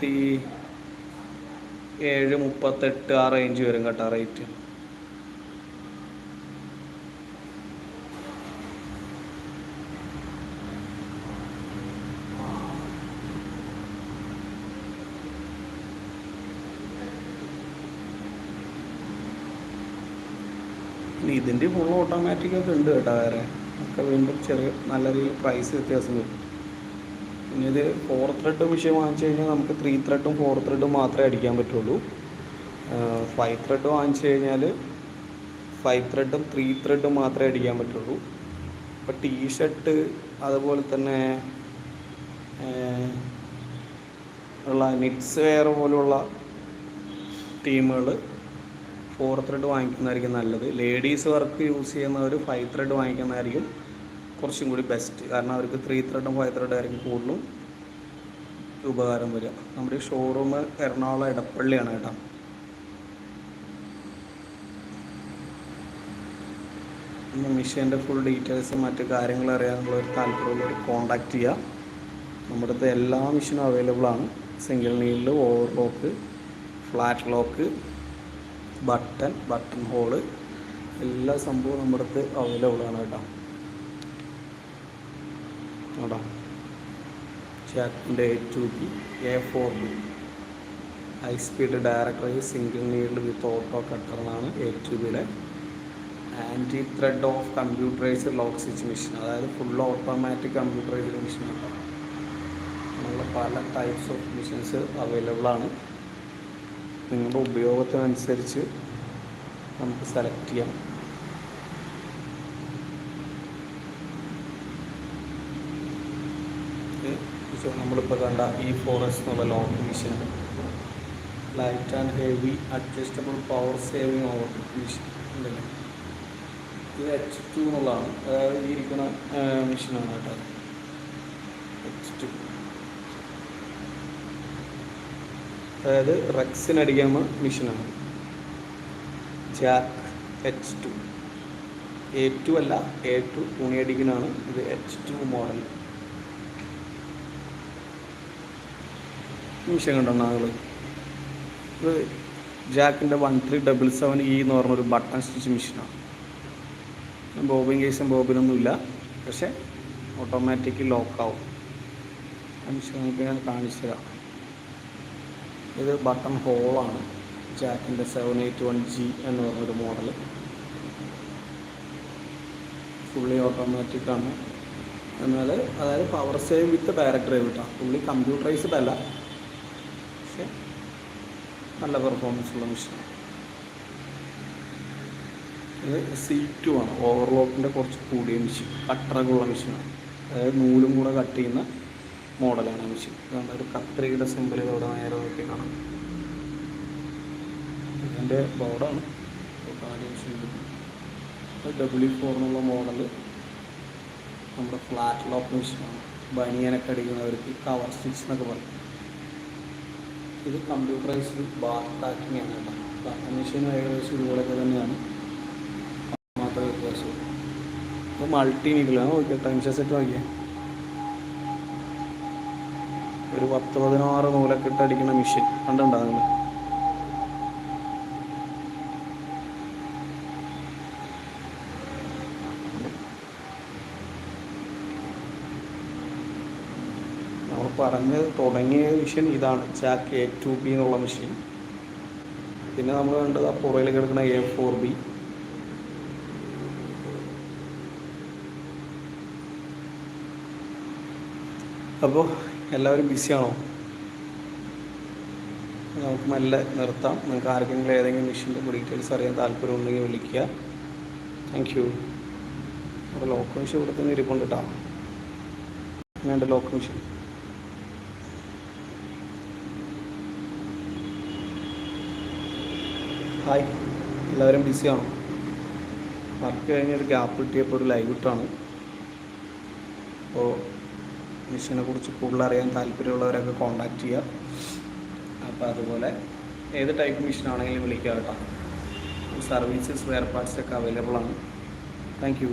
മുപ്പത്തി ഏഴ് മുപ്പത്തെട്ട് ആ റേഞ്ച് വരും കേട്ടോ റേറ്റ് ഇതിന്റെ ഫുൾ ഓട്ടോമാറ്റിക് ഒക്കെ ഉണ്ട് കേട്ടോ വേറെ. ഒക്കെ വീണ്ടും ചെറിയ നല്ല രീതിയിൽ പ്രൈസ് വ്യത്യാസം വരും. പിന്നെ ഇത് ഫോർ ത്രെഡ് മെഷീൻ വാങ്ങിച്ചു കഴിഞ്ഞാൽ നമുക്ക് ത്രീ ത്രെഡും ഫോർ ത്രെഡും മാത്രമേ അടിക്കാൻ പറ്റുള്ളൂ. ഫൈവ് ത്രെഡ് വാങ്ങിച്ചു കഴിഞ്ഞാൽ ഫൈവ് ത്രെഡും ത്രീ ത്രെഡും മാത്രമേ അടിക്കാൻ പറ്റുള്ളൂ. ഇപ്പോൾ ടീഷർട്ട് അതുപോലെ തന്നെ ഉള്ള നിറ്റ്സ് വെയർ പോലുള്ള ടീമുകൾ ഫോർ ത്രെഡ് വാങ്ങിക്കുന്നതായിരിക്കും നല്ലത്. ലേഡീസ് വർക്ക് യൂസ് ചെയ്യുന്നവർ ഫൈവ് ത്രെഡ് വാങ്ങിക്കുന്നതായിരിക്കും കുറച്ചും കൂടി ബെസ്റ്റ് കാരണം അവർക്ക് ത്രീ ത്രെഡും ഫൈവ് ത്രെഡും ആയിരിക്കും കൂടുതലും ഉപകാരം വരിക. നമ്മുടെ ഷോറൂം എറണാകുളം ഇടപ്പള്ളിയാണ് കേട്ടോ. മിഷീന്റെ ഫുൾ ഡീറ്റെയിൽസും മറ്റു കാര്യങ്ങൾ അറിയാനുള്ള ഒരു താല്പര്യമുള്ളവർ കോൺടാക്റ്റ് ചെയ്യുക നമ്മുടെ അടുത്ത് എല്ലാ മിഷീനും അവൈലബിൾ ആണ്. Single needle over lock flat lock button button hole എല്ലാ സംഭവവും നമ്മുടെ അടുത്ത് അവൈലബിൾ ആണ് കേട്ടോ. കേട്ടോ ചാറ്റിന്റെ A two B A four B high speed directory single needle with auto cutter എന്നാണ് എ ടു ബിയുടെ anti thread of computerised lock switch machine അതായത് ഫുൾ ഓട്ടോമാറ്റിക് കമ്പ്യൂട്ടറൈസ്ഡ് കേട്ടോ അങ്ങനെയുള്ള പല ടൈപ്സ് ഓഫ് മെഷീൻസ് അവൈലബിൾ ആണ്. നിങ്ങളുടെ ഉപയോഗത്തിനനുസരിച്ച് നമുക്ക് സെലക്ട് ചെയ്യാം. ഇത് നമ്മളിപ്പോൾ കണ്ട ഈ ഫോറസ്റ്റ് എന്നുള്ള long mission light and heavy adjustable power saving over machine ഉണ്ടല്ലേ? ഇത് എച്ച് ടു എന്നുള്ളതാണ്. അതായത് ഈ ഇരിക്കുന്ന മെഷീനാണ് കേട്ടോ എച്ച് ടു അതായത് റെക്സിനടിക്കാമ മെഷീനാണ് Jack H two A two അല്ല എ ടു തുണിയടിക്കുന്നതാണ് ഇത് എച്ച് ടു മോഡൽ മെഷീൻ കണ്ടോ ആളുകൾ ഇത് ജാക്കിന്റെ one three double seven E എന്ന് പറഞ്ഞൊരു ബട്ടൺ സ്റ്റിച്ച് മെഷീനാണ് ബോബിൻ കേസും ബോബിനൊന്നുമില്ല പക്ഷേ ഓട്ടോമാറ്റിക് ലോക്കാവും. നിമിഷം നമുക്ക് ഞാൻ കാണിച്ചു തരാം. ഇത് ബട്ടൺ ഹോളാണ് ജാക്കിന്റെ സെവൻ എയ്റ്റ് വൺ ജി എന്ന് പറഞ്ഞൊരു മോഡൽ ഫുള്ളി ഓട്ടോമാറ്റിക്കാണ് എന്നാൽ അതായത് പവർ സേവ് വിത്ത് ഡ്രൈവ് കേട്ടോ ഫുള്ളി കമ്പ്യൂട്ടറൈസ്ഡ് അല്ല. പക്ഷെ നല്ല പെർഫോമൻസ് ഉള്ള മെഷീൻ ഇത് സി ടു ആണ്. ഓവർലോക്കിന്റെ കുറച്ച് കൂടിയ മെഷീൻ കട്ടറകളുള്ള മെഷീനാണ് അതായത് നൂലും കൂടെ കട്ട് ചെയ്യുന്ന മോഡലാണ് മെഷീൻ അതുകൊണ്ട് ഒരു കത്രികയുടെ സിമ്പിൾ ഇവിടെ നേരെ നോക്കി കാണാം. ഇതിന്റെ ബോർഡാണ് ഡബ്ല്യു ഫോർ എന്നുള്ള മോഡൽ നമ്മുടെ ഫ്ലാറ്റ് ലോക്ക് മെഷീനാണ് ബനിയനൊക്കെ അടിക്കുന്നവർക്ക് കവർ സ്റ്റിച്ച് എന്നൊക്കെ പറയും. ഇത് കമ്പ്യൂട്ടറൈസ്ഡ് ബാർ ടാക്കിംഗ് ആണ് കേട്ടോ. അപ്പം മെഷീൻ ഏകദേശം ഇതുപോലെയൊക്കെ തന്നെയാണ്. മാത്രമേ വ്യത്യാസം അപ്പോൾ മൾട്ടി നീഡിലാണ് ഓക്കെ ടൈം സെറ്റ് നോക്കിയാൽ ഒരു പത്ത് പതിനാറ് നൂലൊക്കെ ഇട്ട് അടിക്കുന്ന മെഷീൻ കണ്ടുണ്ടോ പറഞ്ഞ് തുടങ്ങിയ മെഷീൻ ഇതാണ് ചാക്ക് എ ടു ബി എന്നുള്ള മെഷീൻ പിന്നെ നമ്മൾ കണ്ടത് ആ പുറയിൽ കിടക്കുന്ന എ ഫോർ ബി അപ്പോൾ എല്ലാവരും ബിസിയാണോ നമുക്ക് മെല്ലെ നിർത്താം. നിങ്ങൾക്ക് ആർക്കെങ്കിലും ഏതെങ്കിലും മെഷീന്റെ ഡീറ്റെയിൽസ് അറിയാൻ താല്പര്യം ഉണ്ടെങ്കിൽ വിളിക്കുക. താങ്ക് യു അപ്പോൾ ലോക്ക് മെഷീൻ ഇവിടെ തന്നെ ഇരിപ്പുണ്ട് കേട്ടോ വേണ്ട ലോക്ക് മെഷീൻ ഹായ് എല്ലാവരും ബിസി ആണോ? വർക്ക് കഴിഞ്ഞൊരു ഗ്യാപ്പ് കിട്ടിയപ്പോൾ ഒരു ലൈവ് ഇട്ടാണ്. അപ്പോൾ മിഷനെ കുറിച്ച് കൂടുതൽ അറിയാൻ താല്പര്യമുള്ളവരൊക്കെ കോണ്ടാക്ട് ചെയ്യുക അപ്പോൾ അതുപോലെ ഏത് ടൈപ്പ് മെഷീൻ ആണെങ്കിലും വിളിക്കുക കേട്ടോ. സർവീസസ് വെയർ പാർട്സ് ഒക്കെ അവൈലബിൾ ആണ്. താങ്ക്